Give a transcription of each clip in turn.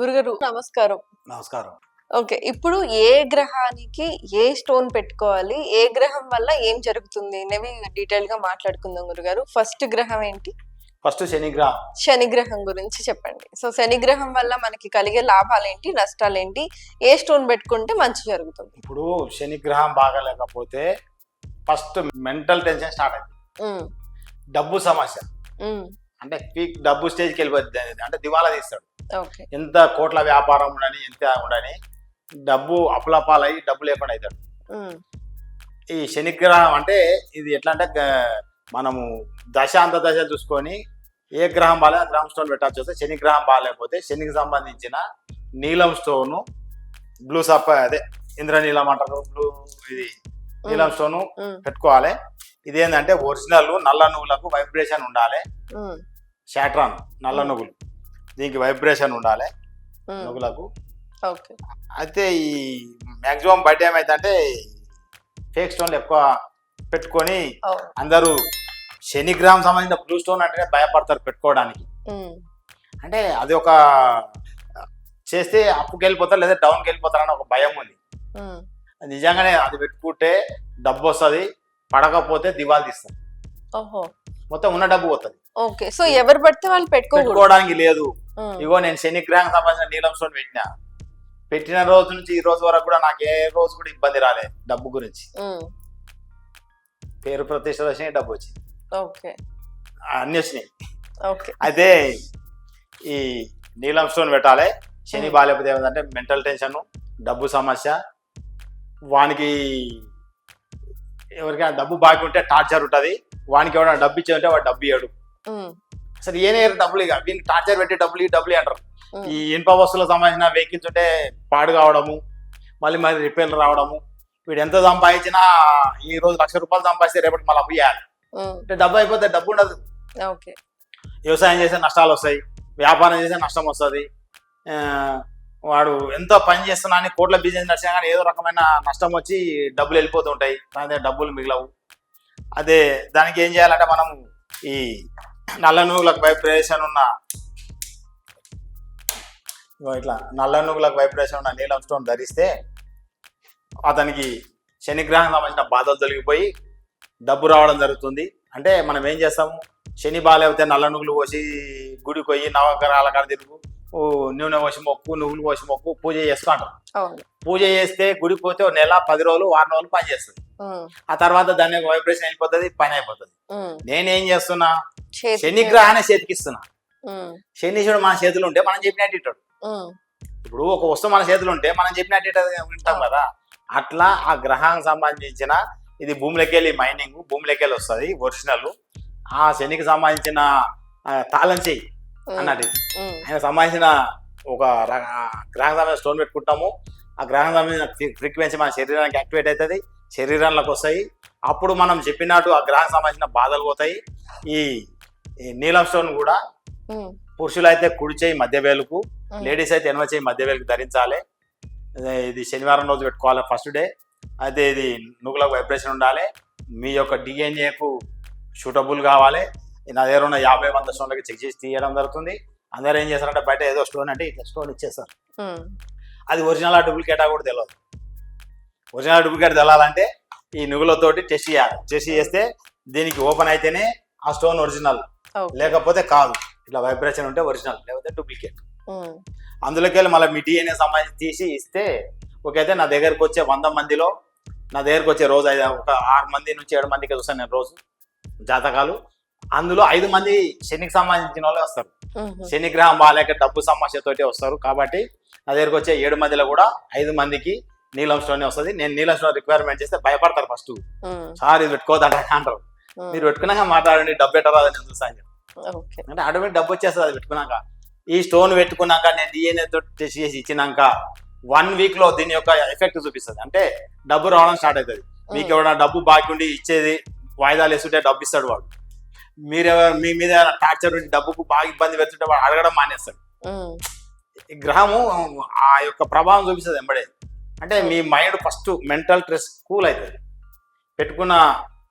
గురుగారు నమస్కారం. నమస్కారం. ఓకే ఇప్పుడు ఏ గ్రహానికి ఏ స్టోన్ పెట్టుకోవాలి? ఏ గ్రహం వల్ల ఏం జరుగుతుంది అనేవి డీటెయిల్గా మాట్లాడుకుందాం గురుగారు. ఫస్ట్ గ్రహం ఏంటి? ఫస్ట్ శనిగ్రహం. శని గ్రహం గురించి చెప్పండి. సో శని గ్రహం వల్ల మనకి కలిగే లాభాలు ఏంటి నష్టాలు ఏంటి ఏ స్టోన్ పెట్టుకుంటే మంచి జరుగుతుంది? ఇప్పుడు శనిగ్రహం బాగాలేకపోతే ఫస్ట్ మెంటల్ టెన్షన్ స్టార్ట్ అయింది డబ్బు సమస్య. అంటే పీక్ డబ్బు స్టేజ్కి వెళ్ళిపోద్ది అంటే దివాలా తీస్తాడు. ఎంత కోట్ల వ్యాపారం ఉండని ఎంత ఉండని డబ్బు అప్పులపాలై డబ్బు లేకుండా అవుతాడు ఈ శనిగ్రహం అంటే ఇది ఎట్లా అంటే మనము దశ అంత దశ చూసుకొని ఏ గ్రహం బాగా గ్రహం స్టోన్ పెట్టాల్సి వస్తే శని గ్రహం బాగాలేకపోతే శనికి సంబంధించిన నీలం స్టోను బ్లూ సప్ప అదే ఇంద్రనీలం అంటారు బ్లూ ఇది నీలం స్టోను పెట్టుకోవాలి. ఇదేంటంటే ఒరిజినల్ నల్ల నువ్వులకు వైబ్రేషన్ ఉండాలి. షాట్రాన్ నల్ల నువ్వులు. దీనికి వైబ్రేషన్ ఉండాలి నువ్వులకు ఓకే. అయితే ఈ మ్యాక్సిమం బయట ఏమైందంటే ఫేక్ స్టోన్లు ఎక్కువ పెట్టుకొని అందరూ శనిగ్రహం సంబంధించిన బ్లూ స్టోన్ అంటేనే భయపడతారు పెట్టుకోవడానికి. అంటే అది ఒక చేస్తే అప్పుకి వెళ్ళిపోతారు లేదా డౌన్కి వెళ్ళిపోతారు అని ఒక భయం ఉంది. నిజంగానే అది పెట్టుకుంటే డబ్బు వస్తుంది పడకపోతే దివాలు తీస్తారు. మొత్తం ఉన్న డబ్బు పోతుంది. ఓకే. సో ఎవరు పడితే వాళ్ళు పెట్టుకోవడానికి లేదు. ఇగో నేను శనిగ్రహం సంబంధించిన నీలం స్టోన్ పెట్టిన. పెట్టిన రోజు నుంచి ఈ రోజు వరకు కూడా నాకు ఏ రోజు కూడా ఇబ్బంది రాలే డబ్బు గురించి. పేరు ప్రతిష్టలు వచ్చినాయి డబ్బు వచ్చింది ఓకే. అన్ని వచ్చినాయి. ఓకే. అయితే ఈ నీలం స్టోన్ పెట్టాలి. శని. బాగాలేకపోతే ఏమంటే మెంటల్ టెన్షన్ డబ్బు సమస్య వానికి ఎవరికైనా డబ్బు బాకీ ఉంటే టార్చర్ ఉంటుంది. వానికి ఎవరైనా డబ్బు ఇచ్చేదంటే వాడు డబ్బు ఇవ్వడు అసలు ఏనే డబ్బులు ఇక. వీళ్ళు టార్చర్ పెట్టి డబ్బులు ఈ డబ్బులు అంటారు. ఈ ఇనుప వస్తువులకు సంబంధించిన వెహికల్స్ ఉంటే పాడు కావడము మళ్ళీ మళ్ళీ రిపేర్లు రావడము వీడు ఎంత సంపాదించినా ఈ రోజు లక్ష రూపాయలు సంపాదిస్తే రేపటి మళ్ళీ అప్పు చేయాలి అంటే డబ్బు అయిపోతే డబ్బు ఉండదు. ఓకే. వ్యవసాయం చేసే నష్టాలు వస్తాయి వ్యాపారం చేసే నష్టం వస్తుంది. వాడు ఎంతో పని చేస్తున్నా అని కోట్ల బిజినెస్ నడిచినా కానీ ఏదో రకమైన నష్టం వచ్చి డబ్బులు వెళ్ళిపోతూ ఉంటాయి దాని డబ్బులు మిగలవు. అదే దానికి ఏం చేయాలంటే మనం ఈ నల్ల నువ్వులకు వైబ్రేషన్ ఉన్న. ఇట్లా నల్ల నువ్వులకు వైబ్రేషన్ ఉన్న నీలం స్టోన్ ధరిస్తే అతనికి శనిగ్రహం సంబంధించిన బాధలు తొలగిపోయి డబ్బు రావడం జరుగుతుంది. అంటే మనం ఏం చేస్తాము? శని బాగాలేకపోతే నల్ల నువ్వులు పోసి గుడికి పోయి నవగ్రహాల కాడ తిరుగు నూనె పోసి మొక్కు నువ్వులు పోసి మొక్కు పూజ చేస్తూ అంటారు. పూజ చేస్తే గుడికి పోతే ఒక నెల పది రోజులు వారం రోజులు పని చేస్తుంది. ఆ తర్వాత దాని వైబ్రేషన్ వెళ్ళిపోతుంది పని అయిపోతుంది. నేనేం చేస్తున్నా? చేతి- శని గ్రహాన్ని చేతికిస్తున్నా. శనీశ్వరుడు మన చేతులు ఉంటే మనం చెప్పినట్టు ఇప్పుడు ఒక వస్తువు మన చేతులు ఉంటే మనం చెప్పినట్టు వింటాం కదా. అట్లా ఆ గ్రహానికి సంబంధించిన ఇది భూమిలోకి వెళ్ళి మైనింగ్ భూమిలోకి వెళ్ళి వస్తుంది ఒరిజినల్ ఆ శనికి సంబంధించిన తాళం చెయ్యి అన్నట్టు ఆయన సంబంధించిన ఒక గ్రహం సంబంధించిన స్టోన్ పెట్టుకుంటాము. ఆ గ్రహం సంబంధించిన ఫ్రీక్వెన్సీ మన శరీరానికి యాక్టివేట్ అవుతుంది శరీరంలోకి వస్తాయి. అప్పుడు మనం చెప్పినట్టు ఆ గ్రహం సంబంధించిన బాధలు పోతాయి. ఈ నీలం స్టోన్ కూడా పురుషులు అయితే కుడి చేయి మధ్య వేలుకు లేడీస్ అయితే ఎనవ చేయి మధ్య వేలుకు ధరించాలి. ఇది శనివారం రోజు పెట్టుకోవాలి ఫస్ట్ డే అయితే ఇది నువ్వులకు వైబ్రేషన్ ఉండాలి. మీ యొక్క డిఎన్ఏకు షూటబుల్ కావాలి. నా దగ్గర ఉన్న యాభై వంద స్టోన్లకి చెక్ చేసి తీయడం జరుగుతుంది. అందరూ ఏం చేస్తారంటే బయట ఏదో స్టోన్ అంటే ఇట్లా స్టోన్ ఇచ్చేస్తారు. అది ఒరిజినల్ డూప్లికేటా కూడా తెలియదు ఒరిజినల్ డూప్లికేట్ తెలాలంటే ఈ నువ్వులతోటి టెస్ట్ చేయాలి. టెస్ట్ చేస్తే దీనికి ఓపెన్ అయితేనే ఆ స్టోన్ ఒరిజినల్. లేకపోతే కాదు. ఇట్లా వైబ్రేషన్ ఉంటే ఒరిజినల్ లేకపోతే డూప్లికేట్ ఉమ్, అందులోకి వెళ్ళి మళ్ళీ మీ డిఎన్ఏ సంబంధించి తీసి ఇస్తే ఓకే అయితే నా దగ్గరకు వచ్చే వంద మందిలో నా దగ్గరకు వచ్చే రోజు ఐదు ఒక ఆరు మంది నుంచి ఏడు మందికి చూస్తాను నేను రోజు జాతకాలు. అందులో ఐదు మంది శనికి సంబంధించిన వాళ్ళే వస్తారు. ఉమ్, శని గ్రహం బాగాలేక డబ్బు సమస్యతోటి వస్తారు. కాబట్టి నా దగ్గరకు వచ్చే ఏడు మందిలో కూడా ఐదు మందికి నీలం స్టోన్ వస్తుంది. నేను నీలం స్టోన్ రిక్వైర్మెంట్ చేస్తే భయపడతారు ఫస్ట్ సార్ ఇది ఉమ్, మీరు పెట్టుకున్నాక మాట్లాడండి డబ్బు పెట్టరాదని నేను చెప్తాను. ఓకే. అంటే ఆటోమేటిక్ డబ్బు వచ్చేస్తుంది అది పెట్టుకున్నాక. ఈ స్టోన్ పెట్టుకున్నాక నేను డిఎన్ఏ తో టెస్ట్ చేసి ఇచ్చినాక వన్ వీక్లో దీని యొక్క ఎఫెక్ట్ చూపిస్తుంది. అంటే డబ్బు రావడం స్టార్ట్ అవుతుంది మీకు ఎవరైనా డబ్బు బాకీ ఉండి ఇచ్చేది వాయిదాలు వేస్తుంటే డబ్బు ఇస్తాడు వాడు. మీరు మీ మీద టార్చర్ ఉండి డబ్బుకు బాగా ఇబ్బంది పెడుతుంటే వాడు అడగడం మానేస్తాడు. గ్రహము ఆ యొక్క ప్రభావం చూపిస్తుంది ఎంబడే అంటే మీ mind first mental stress cool అవుతుంది పెట్టుకున్న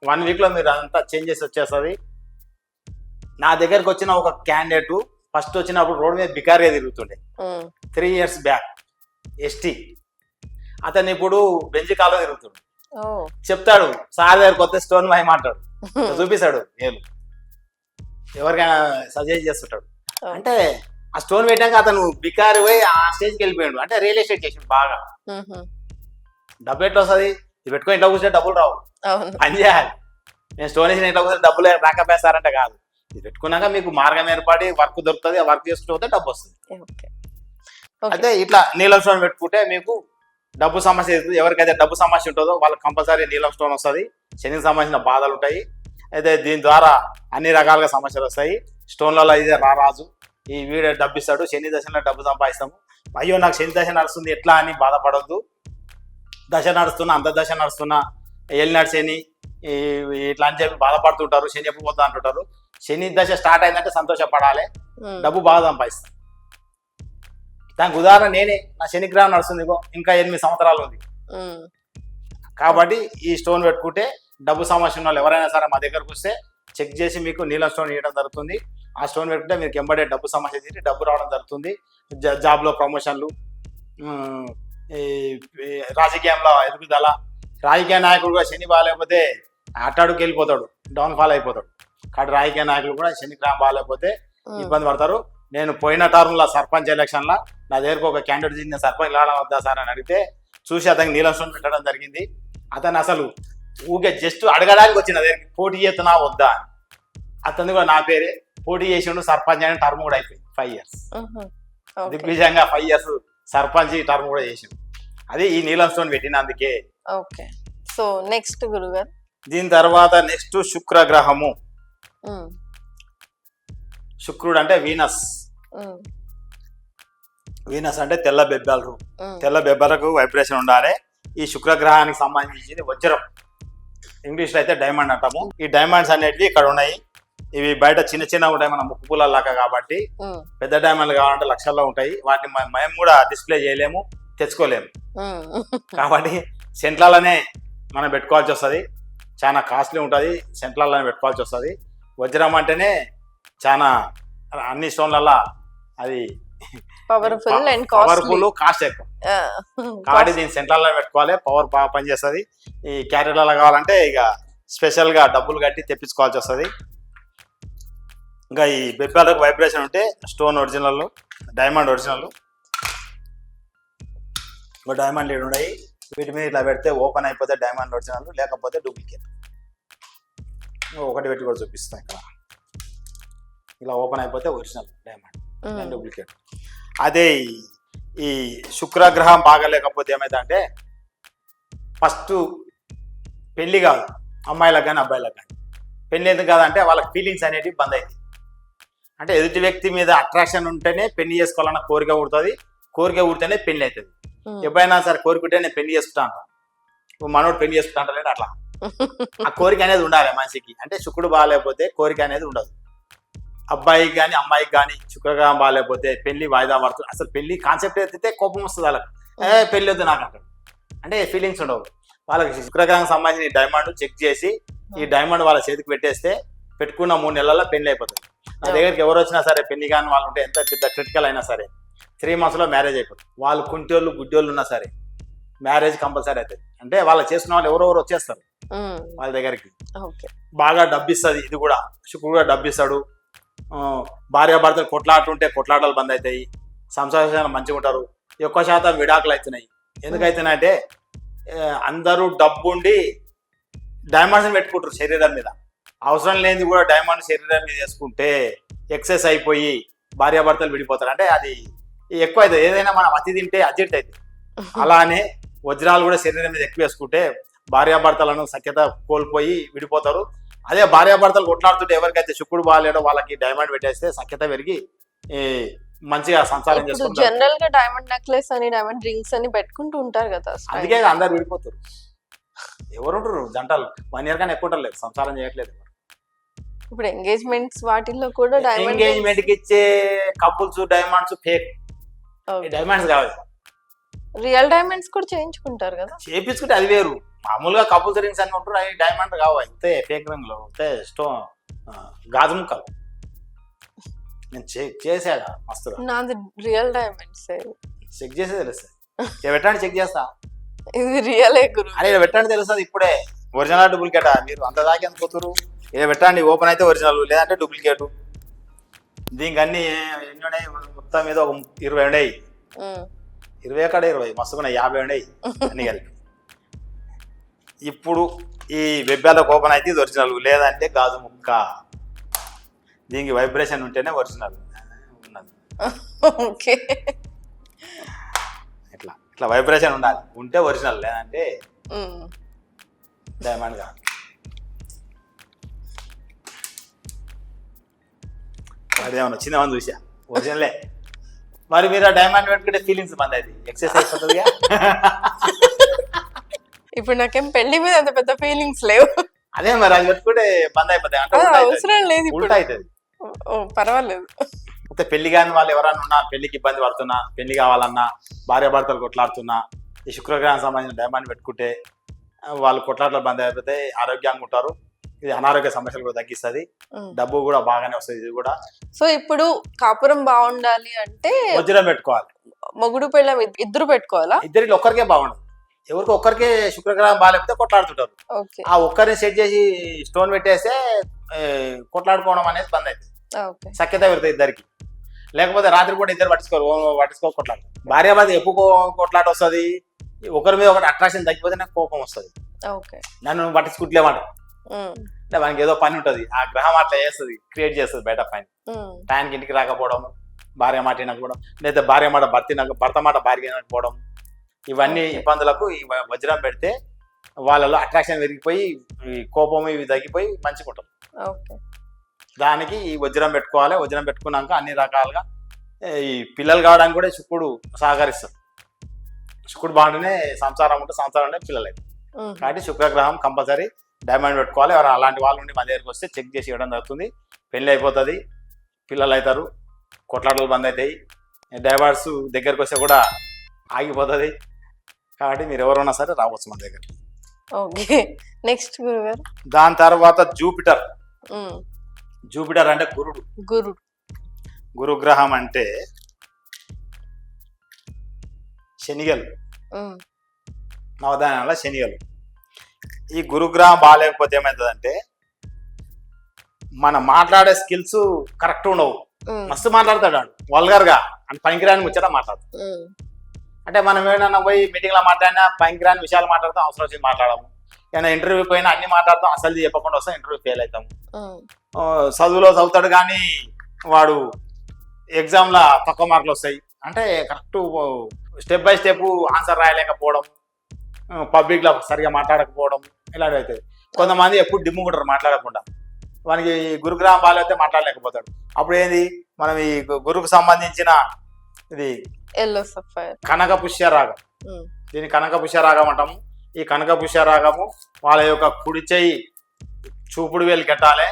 వన్ వీక్లో మీరు అంతా చేంజ్ చేసి వచ్చేస్తుంది. నా దగ్గరకు వచ్చిన ఒక క్యాండిడేట్ ఫస్ట్ వచ్చినప్పుడు రోడ్డు మీద బికారిగా తిరుగుతుండే. Three years back ST. అతను ఇప్పుడు బెంచ్ కాలో తిరుగుతుండు. చెప్తాడు సార్ దగ్గర కొత్త స్టోన్ మాట్లాడు చూపిస్తాడు ఏలు ఎవరికైనా సజెస్ట్ చేస్తుంటాడు. అంటే ఆ స్టోన్ పెట్టాక అతను బికారి పోయి ఆ స్టేజ్కి వెళ్ళిపోయాడు. అంటే రియల్ ఎస్టేట్ చేసిండు బాగా. డబ్బు ఎట్లా వస్తుంది? ఇది పెట్టుకొని ఇంట్లో కూర్చొని డబ్బులు రావు. పని చేయాలి. నేను స్టోన్ వేసిన ఇంట్లో కూర్చొని డబ్బులు రాకపోయేస్తారంటే కాదు. ఇది పెట్టుకున్నాక మీకు మార్గం ఏర్పడి వర్క్ దొరుకుతుంది ఆ వర్క్ చేసుకుంటూ పోతే డబ్బు వస్తుంది. అయితే ఇట్లా నీలం స్టోన్ పెట్టుకుంటే మీకు డబ్బు సమస్య. ఎవరికైతే డబ్బు సమస్య ఉంటుందో వాళ్ళకి కంపల్సరీ నీలం స్టోన్ వస్తుంది. శనికి సంబంధించిన బాధలు ఉంటాయి. అయితే దీని ద్వారా అన్ని రకాలుగా సమస్యలు వస్తాయి. స్టోన్లలో ఇదే రారాజు ఈ వీడు డబ్బు ఇస్తాడు శని దశలో డబ్బు సంపాదిస్తాము. అయ్యో నాకు శని దశ నడుస్తుంది ఎట్లా అని బాధపడొద్దు. దశ నడుస్తున్నా అంత దశ నడుస్తున్నా ఏలినాడు శని ఇట్లా అని చెప్పి బాధపడుతుంటారు శని ఎప్పుడు పోతా అంటుంటారు. శని దశ స్టార్ట్ అయిందంటే సంతోషపడాలి. డబ్బు బాగా సంపాదిస్తాను దానికి ఉదాహరణ నేనే. నా శనిగ్రహం నడుస్తుంది ఇంకా ఎనిమిది సంవత్సరాలు ఉంది. కాబట్టి ఈ స్టోన్ పెట్టుకుంటే డబ్బు సమస్య ఉన్న వాళ్ళు ఎవరైనా సరే మా దగ్గరకు వస్తే చెక్ చేసి మీకు నీలం స్టోన్ ఇవ్వడం జరుగుతుంది. ఆ స్టోన్ పెట్టుకుంటే మీకు ఎంబడే డబ్బు సమస్య తీరి డబ్బు రావడం జరుగుతుంది. జాబ్లో ప్రమోషన్లు రాజకీయంలో ఎదుగుదల రాజకీయ నాయకుడు కూడా శని బాగాలేకపోతే అట్టాడుకి వెళ్ళిపోతాడు డౌన్ ఫాల్ అయిపోతాడు. కాబట్టి రాజకీయ నాయకులు కూడా శని గ్రహం బాగాలేకపోతే ఇబ్బంది పడతారు. నేను పోయిన టర్మ్లో సర్పంచ్ ఎలక్షన్ లా నా దగ్గరకు ఒక క్యాండిడేట్ నేను సర్పంచ్ రావడం వద్దా సార్ అని అడిగితే చూసి అతనికి నీలం పెట్టడం జరిగింది. అతను అసలు ఊగే జస్ట్ అడగడానికి వచ్చిన దగ్గరికి పోటీ చేస్తున్నా వద్దా అని. అతను కూడా నా పేరే పోటీ చేసిండు సర్పంచ్ అని టర్మ్ కూడా అయిపోయింది ఫైవ్ ఇయర్స్ దిగ్విజయంగా ఫైవ్ ఇయర్స్ సర్పంచ్ టర్మ్ కూడా చేసిండు. అది ఈ నీలం స్టోన్ పెట్టినందుకే ఓకే. సో నెక్స్ట్ గురుగారు? దీని తర్వాత నెక్స్ట్ శుక్ర గ్రహము ఉమ్, శుక్రుడు అంటే వీనస్. వీనస్ అంటే తెల్ల బెబ్బలు. తెల్ల బెబ్బలకు వైబ్రేషన్ ఉండాలి. ఈ శుక్రగ్రహానికి సంబంధించింది వజ్రం. ఇంగ్లీష్లో అయితే డైమండ్ అంటాము. ఈ డైమండ్స్ అనేటివి ఇక్కడ ఉన్నాయి. ఇవి బయట చిన్న చిన్న ఉంటాయి మన ముక్కు పుల్ల లాగా కాబట్టి పెద్ద డైమండ్లు కావాలంటే లక్షల్లో ఉంటాయి. వాటిని మేము కూడా డిస్ప్లే చేయలేము తెచ్చుకోలేము. కాబట్టి సెంట్లలోనే మనం పెట్టుకోవాల్సి వస్తుంది. చాలా కాస్ట్లీ ఉంటుంది సెంట్లలోనే పెట్టుకోవాల్సి వస్తుంది. వజ్రం అంటేనే చాలా అన్ని స్టోన్లలో అది పవర్ఫుల్ అండ్ పవర్ఫుల్ కాస్ట్ ఎక్కువ. కాబట్టి దీన్ని సెంట్రల్లో పెట్టుకోవాలి. పవర్ బాగా పనిచేస్తుంది. ఈ క్యారెట్లలో కావాలంటే ఇక స్పెషల్గా డబ్బులు కట్టి తెప్పించుకోవాల్సి వస్తుంది. ఇంకా ఈ బెప్పాలకు వైబ్రేషన్ ఉంటే స్టోన్ ఒరిజినల్ డైమండ్ ఒరిజినల్. ఇంకా డైమండ్ లీడ్ ఉన్నాయి వీటి మీద ఇట్లా పెడితే ఓపెన్ అయిపోతే డైమండ్ ఒరిజినల్ లేకపోతే డూప్లికేట్. ఒకటి పెట్టి కూడా చూపిస్తాను ఇక్కడ. ఇలా ఓపెన్ అయిపోతే ఒరిజినల్ డైమండ్ డూప్లికేట్. అదే ఈ- శుక్రగ్రహం బాగాలేకపోతే ఏమైందంటే ఫస్ట్ పెళ్ళి కాదు అమ్మాయిలకు కానీ అబ్బాయిలకు కానీ పెళ్ళి ఎందుకు కాదంటే వాళ్ళకి ఫీలింగ్స్ అనేటివి బంద్ అవుతాయి అంటే ఎదుటి వ్యక్తి మీద అట్రాక్షన్ ఉంటేనే పెళ్ళి చేసుకోవాలన్న కోరిక పుడుతుంది. కోరిక పుడితేనే పెళ్ళి అవుతుంది. ఎప్పుడైనా సరే కోరుకుంటే నేను పెళ్ళి చేసుకుంటా మనోడు పెళ్ళి చేసుకుంటా అంటలేడు అట్లా. ఆ కోరిక అనేది ఉండాలి మనిషికి. అంటే శుక్రుడు బాగాలేకపోతే కోరిక అనేది ఉండదు. అబ్బాయికి కానీ అమ్మాయికి కానీ శుక్రగ్రహం బాగాలేకపోతే పెళ్ళి వాయిదా పడుతుంది. అసలు పెళ్ళి కాన్సెప్ట్ ఎత్తితే కోపం వస్తుంది వాళ్ళకి. ఏ పెళ్ళి వద్దు నాకు అంటాడు. అంటే ఫీలింగ్స్ ఉండవు. వాళ్ళకి శుక్రగ్రహం సంబంధించిన డైమండ్ చెక్ చేసి ఈ డైమండ్ వాళ్ళ చేతికి పెట్టేస్తే పెట్టుకున్న మూడు నెలల్లో పెళ్ళి అయిపోతుంది. నా దగ్గరికి ఎవరు వచ్చినా సరే పెళ్ళి కానీ వాళ్ళు ఉంటే ఎంత పెద్ద క్రిటికల్ అయినా సరే త్రీ మంత్స్లో మ్యారేజ్ అయిపోతుంది. వాళ్ళు కుంటోళ్ళు గుడ్డోళ్ళు ఉన్నా సరే మ్యారేజ్ కంపల్సరీ అవుతుంది. అంటే వాళ్ళు చేసుకున్న వాళ్ళు ఎవరెవరు వచ్చేస్తారు? వాళ్ళ దగ్గరికి. బాగా డబ్బిస్తుంది ఇది కూడా. శుక్రుడు కూడా డబ్బిస్తాడు. భార్యాభర్తలు కొట్లాడుతుంటే కొట్లాటలు బంద్ అవుతాయి. సంసారాలు మంచిగా ఉంటారు. ఎక్కువ శాతం విడాకులు అవుతున్నాయి. ఎందుకైతున్నాయంటే అందరూ డబ్బుండి డైమండ్స్ పెట్టుకుంటారు శరీరం మీద. అవసరం లేనిది కూడా డైమండ్ శరీరం మీద వేసుకుంటే ఎక్సెస్ అయిపోయి భార్యాభర్తలు విడిపోతారు. అంటే అది ఎక్కువ అవుతుంది. ఏదైనా మనం అతి తింటే అడ్జెక్ట్ అవుతుంది. అలానే వజ్రాలు కూడా శరీరం మీద ఎక్కువ వేసుకుంటే భార్యాభర్తలను సఖ్యత కోల్పోయి విడిపోతారు. అదే భార్యాభర్తలు కొట్లాడుతుంటే ఎవరికైతే శుక్రుడు బాగాలేడో వాళ్ళకి డైమండ్ పెట్టేస్తే సఖ్యత పెరిగి మంచిగా సంసారం చేసుకుంటారు. జనరల్గా డైమండ్ నెక్లెస్ అని డైమండ్ రింగ్స్ అని పెట్టుకుంటూ ఉంటారు కదా అందుకే అందరు విడిపోతారు. ఎవరు ఉంటారు జంటలు. వన్ ఇయర్ కానీ ఎక్కువ సంసారం చేయట్లేదు. ఇప్పుడు ఎంగేజ్మెంట్స్ వాటిల్లో కూడా డైమండ్ ఎంగేజ్మెంట్కి ఇచ్చే కపుల్స్ డైమండ్స్ ఫేక్ డైమండ్స్ కావాలి. రియల్ డైమండ్స్ కూడా చేయించుకుంటారు కదా? చేపించుకుంటే అది వేరు. మామూలుగా కపుల్స్ రింగ్స్ అన్ని ఉంటారు అవి డైమండ్ కావు. అంతే ఫేక్ రింగ్లో అంతే స్టోన్ గాజు ముక్కలు. నేను చెక్ చేసాగా మస్తుగా. నాది రియల్ డైమండ్స్ చెక్ చేసే తెలుస్తుంది పెట్టండి చెక్ చేస్తా. ఇది రియలే అరే పెట్టండి తెలుస్తుంది ఇప్పుడే. ఒరిజినల్ డూప్లికేటా మీరు అంత దాకా ఎంత ఇలా పెట్టండి ఓపెన్ అయితే ఒరిజినల్ లేదంటే డూప్లికేట్ దీనికి అన్ని ఎన్ని ఉన్నాయి మొత్తం మీద ఒక ఇరవై ఉన్నాయి ఉమ్. ఇరవై అక్కడ ఇరవై మస్తుగా యాభై ఉన్నాయి అన్ని కలిపి. ఇప్పుడు ఈ వెబ్బాలకు ఓపెన్ అయితే ఇది ఒరిజినల్ లేదంటే గాజు ముక్క. దీనికి వైబ్రేషన్ ఉంటేనే ఒరిజినల్ ఉన్నది. ఓకే. ఇట్లా ఇట్లా వైబ్రేషన్ ఉండాలి. ఉంటే ఒరిజినల్ లేదంటే. డైమండ్గా. అదేమన్నా వచ్చిందేమని చూసా? ఒరిజినలే. మరి మీరు ఆ డైమండ్ పెట్టుకుంటే ఫీలింగ్స్ మంది అది. ఎక్సర్సైజ్ అయిపోతుందిగా. ఇప్పుడు నాకేం పెళ్ళి మీద అంత పెద్ద ఫీలింగ్స్ లేవు. అదే మరి అది పెట్టుకుంటే బంద్ అయిపోతాయి. అంటే ఆ, ఉల్టా అవుతుంది. అవసరం లేదు ఇప్పుడు. ఉల్టా అవుతుంది. ఓ పర్వాలేదు. అయితే పెళ్ళి కాని వాళ్ళు ఎవరైనా ఉన్నా పెళ్ళికి ఇబ్బంది పడుతున్నా పెళ్ళి కావాలన్నా భార్య భర్తలు కొట్లాడుతున్నా ఈ శుక్రగ్రహం సంబంధించిన డైమండ్ పెట్టుకుంటే ఆ, వాళ్ళు కొట్లాటలు బంద్ అయిపోతే ఆరోగ్యంగా ఉంటారు. ఇది అనారోగ్య సమస్యలు కూడా తగ్గిస్తుంది. డబ్బు కూడా బాగానే వస్తుంది ఇది కూడా. సో ఇప్పుడు కాపురం బాగుండాలి అంటే వజ్రం పెట్టుకోవాలి. మొగుడు పెళ్ళం ఇద్- ఇద్దరు పెట్టుకోవాలా? ఇద్దరికి ఒక్కరికే బాగుండదు. ఎవరికి ఒక్కరికే శుక్రగ్రహం బాగాలేకపోతే కొట్లాడుతుంటారు. ఆ ఒక్కరిని సెట్ చేసి స్టోన్ పెట్టేస్తే కొట్లాడుకోవడం అనేది బంద్ అవుతుంది సఖ్యత పెడుతుంది ఇద్దరికి. లేకపోతే రాత్రి పూట ఇద్దరు పట్టించుకోరు పట్టించుకో కొట్లాడు. భార్య ఎప్పుడు కో- కొట్లాట వస్తుంది? ఒకరి మీద ఒకటి అట్రాక్షన్ తగ్గిపోతే నాకు కోపం వస్తుంది. నన్ను పట్టించుకుంటలేమాట. అంటే మనకి ఏదో పని ఉంటుంది. ఆ గ్రహం అట్లా చేస్తుంది. క్రియేట్ చేస్తుంది బయట పని. టైంకి ఇంటికి రాకపోవడం భార్య మాట వినకపోవడం లేదా భార్య మాట భర్త భర్త మాట భార్య వినకపోవడం ఇవన్నీ. ఇబ్బందులకు ఈ వజ్రం పెడితే వాళ్ళలో అట్రాక్షన్ పెరిగిపోయి ఈ కోపం ఇవి తగ్గిపోయి మంచిగా ఉంటుంది. దానికి ఈ వజ్రం పెట్టుకోవాలి. వజ్రం పెట్టుకున్నాక అన్ని రకాలుగా ఈ పిల్లలు కావడానికి కూడా శుక్రుడు సహకరిస్తాడు శుక్రుడు బాగుంటేనే సంసారం ఉంటే సంసారం అంటే పిల్లలు. కాబట్టి శుక్రగ్రహం కంపల్సరీ డైమండ్ పెట్టుకోవాలి ఎవరు అలాంటి వాళ్ళు ఉండి మన దగ్గరికి వస్తే చెక్ చేసి ఇవ్వడం జరుగుతుంది. పెళ్ళి అయిపోతుంది పిల్లలు అవుతారు కొట్లాటలు బంద్ అవుతాయి. డైవర్స్ దగ్గరికి వస్తే కూడా ఆగిపోతుంది. కాబట్టి మీరు ఎవరున్నా సరే రావచ్చు మన దగ్గర ఓకే. నెక్స్ట్ గురుగారు? దాని తర్వాత జూపిటర్. జూపిటర్ అంటే గురుడు. గురు. గురుగ్రహం అంటే శనిగలు. నవధాన్యాల శనిగలు. ఈ గురుగ్రహం బాగాలేకపోతే ఏమవుతుందంటే మన మాట్లాడే స్కిల్స్ కరెక్ట్ ఉండవు. మస్తు మాట్లాడతాడు వల్గర్గా. అంటే పనికిరాని ముచ్చట మాట్లాడతాడు. అంటే మనం ఏమైనా పోయి మీటింగ్లో మాట్లాడినా పనికిరాని విషయాలు మాట్లాడతాం అవసరం వచ్చింది మాట్లాడము. ఏమైనా ఇంటర్వ్యూ పోయినా అన్ని మాట్లాడతాం అసలు చెప్పకుండా వస్తాం ఇంటర్వ్యూ ఫెయిల్. ఆ, చదువులో చదువుతాడు కానీ వాడు ఎగ్జామ్లో తక్కువ మార్కులు వస్తాయి. అంటే correct step by step answer రాయలేకపోవడం పబ్లిక్లో సరిగా మాట్లాడకపోవడం ఇలాంటివి అవుతాయి కొంతమంది ఎప్పుడు డిమ్ముకుంటారు మాట్లాడకుండా. వానికి గురుగ్రహం బాగాలేస్తే మాట్లాడలేకపోతాడు అప్పుడు ఏంది? మనం ఈ గురుకు సంబంధించిన ఇది కనక పుష్యరాగం. దీన్ని కనక పుష్యరాగం అంటాము. ఈ కనక పుష్యరాగము వాళ్ళ యొక్క కుడి చెయ్యి చూపుడు వేలు కట్టాలి.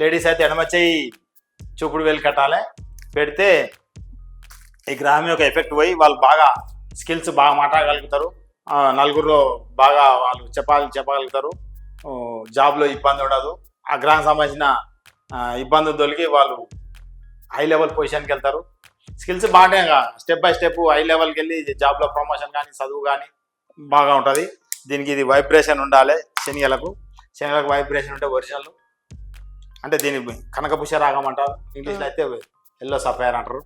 లేడీస్ అయితే ఎడమ చెయ్యి చూపుడు వేలు కట్టాలి. పెడితే ఈ గ్రహం యొక్క ఎఫెక్ట్ పోయి వాళ్ళు బాగా స్కిల్స్ బాగా మాట్లాడగలుగుతారు. నలుగురిలో బాగా వాళ్ళు చెప్పాలి చెప్పగలుగుతారు. జాబ్లో ఇబ్బంది ఉండదు. ఆ గ్రహం సంబంధించిన ఇబ్బందులు తొలగి వాళ్ళు హై లెవెల్ పొజిషన్కి వెళ్తారు. స్కిల్స్ బాగానే స్టెప్ బై స్టెప్ హై లెవెల్కి వెళ్ళి జాబ్లో ప్రమోషన్ కానీ చదువు కానీ బాగా ఉంటుంది. దీనికి ఇది వైబ్రేషన్ ఉండాలి శనిగలకు. శనిగలకు వైబ్రేషన్ ఉంటే ఒరిజినల్. అంటే దీని కనకపుష రాగం అంటారు. ఇంగ్లీష్లో అయితే ఎల్లో సఫైర్ అంటారు.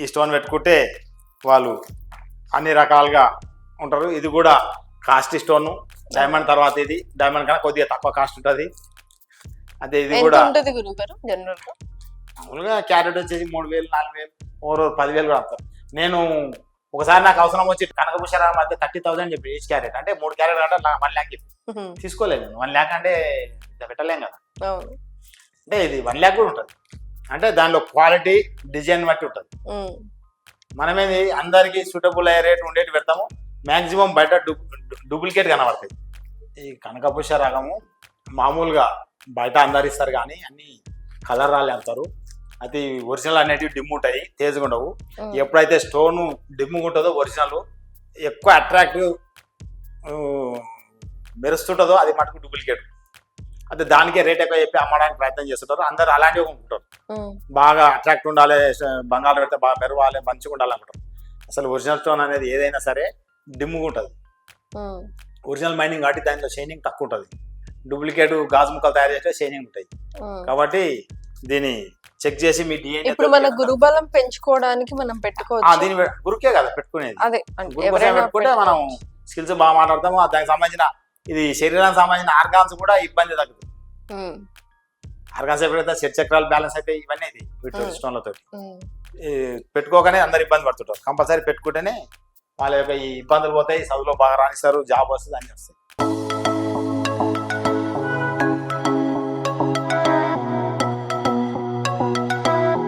ఈ స్టోన్ పెట్టుకుంటే వాళ్ళు అన్ని రకాలుగా ఉంటారు. ఇది కూడా కాస్ట్ స్టోన్ డైమండ్ తర్వాత ఇది. డైమండ్ కన్నా కొద్దిగా తక్కువ కాస్ట్ ఉంటుంది. అదే ఇది కూడా ఉంటది జనరల్ మామూలుగా క్యారెట్ వచ్చేసి మూడు వేలు నాలుగు వేలు ఓరో పదివేలు కూడా వస్తారు నేను ఒకసారి నాకు అవసరం వచ్చి కనకపుష రాగం అయితే థర్టీ థౌసండ్ చెప్పి ఈచ్ క్యారెట్ అంటే మూడు క్యారెట్ అంటే వన్ ల్యాక్ చెప్పి. తీసుకోలేదు నేను. వన్ ల్యాక్ అంటే ఇంత పెట్టలేం కదా. అంటే ఇది వన్ ల్యాక్ కూడా ఉంటుంది. అంటే దానిలో క్వాలిటీ డిజైన్ బట్టి ఉంటుంది. మనమేది? అందరికీ సూటబుల్ అయ్యే రేట్ ఉండేటి పెడతాము. మ్యాక్సిమం బయట డూప్లికేట్ కనబడతాయి. ఈ కనకపుష్య రకము మామూలుగా బయట అందరు ఇస్తారు కానీ అన్ని కలర్ రాళ్ళు అంటారు. అది ఒరిజినల్ అనేటివి డిమ్ ఉంటాయి తేజగా ఉండవు. ఎప్పుడైతే స్టోన్ డిమ్ముగా ఉంటుందో ఒరిజినల్ ఎక్కువ అట్రాక్టివ్ మెరుస్తుంటుందో అది మటుకు డూప్లికేట్. అయితే దానికే రేట్ ఎక్కువ చెప్పి అమ్మడానికి ప్రయత్నం చేస్తుంటారు. అందరు అలాంటివి ఉమ్, బాగా అట్రాక్ట్ ఉండాలి బంగారం పెడితే బాగా మెరవాలి మంచిగా ఉండాలి అనుకుంటారు అసలు ఒరిజినల్ స్టోన్ అనేది ఏదైనా సరే డిమ్ముగా ఉంటుంది. ఒరిజినల్ మైనింగ్ కాబట్టి దానిలో షైనింగ్ తక్కువ ఉంటుంది డూప్లికేట్ గాజు ముక్కలు తయారు చేస్తే షైనింగ్ ఉంటాయి. కాబట్టి దీన్ని చెక్ చేసి మీ డిఎన్ఏ ఇప్పుడు మన గురుబలం పెంచుకోవడానికి మనం పెట్టుకోవచ్చు. దీని గురుకే కదా పెట్టుకునేది. అదే పెట్టుకుంటే మనం స్కిల్స్ బాగా మాట్లాడతాము దానికి సంబంధించిన ఇది శరీరానికి సంబంధించిన ఆర్గాన్స్ కూడా ఇబ్బంది తగ్గుతుంది ఆర్గాన్స్ ఎప్పుడైతే సెట్ చక్రాలు బ్యాలెన్స్ అయితే ఇవన్నీ ఇది. స్టోన్లతో ఉమ్, పెట్టుకోగానే అందరు ఇబ్బంది పడుతుంటారు. కంపల్సరీ పెట్టుకుంటేనే వాళ్ళ యొక్క ఈ ఇబ్బందులు పోతాయి చదువులో బాగా రాణిస్తారు జాబ్ వస్తుంది అన్ని వస్తాయి